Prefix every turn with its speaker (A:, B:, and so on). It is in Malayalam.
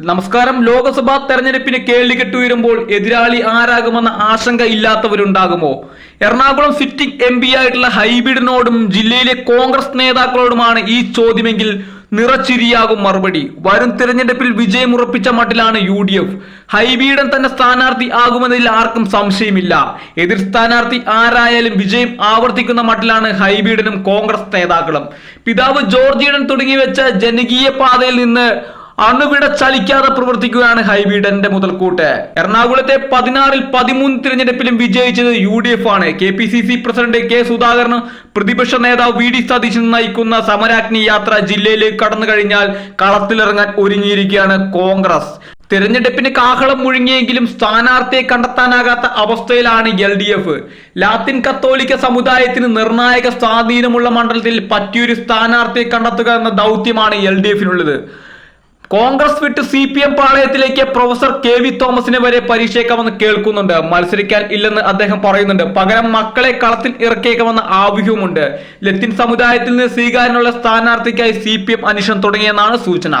A: നമസ്കാരം. ലോക്സഭാ തെരഞ്ഞെടുപ്പിന് കേളികെട്ടുയരുമ്പോൾ എതിരാളി ആരാകുമെന്ന ആശങ്ക ഇല്ലാത്തവരുണ്ടാകുമോ? എറണാകുളം സിറ്റിംഗ് എം പി ആയിട്ടുള്ള ഹൈബിഡിനോടും ജില്ലയിലെ കോൺഗ്രസ് നേതാക്കളോടുമാണ് ഈ ചോദ്യമെങ്കിൽ നിറച്ചിരിയാകും മറുപടി. വരും തിരഞ്ഞെടുപ്പിൽ വിജയമുറപ്പിച്ച മട്ടിലാണ് യു ഡി എഫ്. ഹൈബീഡൻ തന്നെ സ്ഥാനാർത്ഥി ആകുമെന്നതിൽ ആർക്കും സംശയമില്ല. എതിർ സ്ഥാനാർത്ഥി ആരായാലും വിജയം ആവർത്തിക്കുന്ന മട്ടിലാണ് ഹൈബീഡനും കോൺഗ്രസ് നേതാക്കളും. പിതാവ് ജോർജിയഡൻ തുടങ്ങി വെച്ച ജനകീയ പാതയിൽ നിന്ന് അണുവിട ചലിക്കാതെ പ്രവർത്തിക്കുകയാണ് ഹൈബീഡന്റെ മുതൽക്കൂട്ട് എറണാകുളത്തെ പതിനാറിൽ പതിമൂന്ന് തിരഞ്ഞെടുപ്പിലും വിജയിച്ചത് യു ഡി എഫ് ആണ്. K P C C president K Sudhakaran പ്രതിപക്ഷ നേതാവ് വി ഡി സതീശൻ നയിക്കുന്ന സമരാഗ്നി യാത്ര ജില്ലയിലേക്ക് കടന്നു കഴിഞ്ഞാൽ കളത്തിലിറങ്ങാൻ ഒരുങ്ങിയിരിക്കുകയാണ് കോൺഗ്രസ്. തിരഞ്ഞെടുപ്പിന് കാഹളം മുഴുങ്ങിയെങ്കിലും സ്ഥാനാർത്ഥിയെ കണ്ടെത്താനാകാത്ത അവസ്ഥയിലാണ് എൽ ഡി എഫ്. ലാത്തിൻ കത്തോലിക്ക സമുദായത്തിന് നിർണായക സ്വാധീനമുള്ള മണ്ഡലത്തിൽ പറ്റിയൊരു സ്ഥാനാർത്ഥിയെ കണ്ടെത്തുക എന്ന ദൗത്യമാണ് എൽ ഡി എഫിനുള്ളത്. കോൺഗ്രസ് വിട്ട് സി പി എം പാളയത്തിലേക്ക് പ്രൊഫസർ കെ വി തോമസിനെ വരെ പരീക്ഷയേക്കാമെന്ന് കേൾക്കുന്നുണ്ട്. മത്സരിക്കാൻ ഇല്ലെന്ന് അദ്ദേഹം പറയുന്നുണ്ട്. പകരം മക്കളെ കളത്തിൽ ഇറക്കിയേക്കാമെന്ന ആവശ്യവുമുണ്ട്. ലത്തിൻ സമുദായത്തിൽ നിന്ന് സ്വീകാരനുള്ള സ്ഥാനാർത്ഥിക്കായി സി പി എം അന്വേഷണം തുടങ്ങിയെന്നാണ് സൂചന.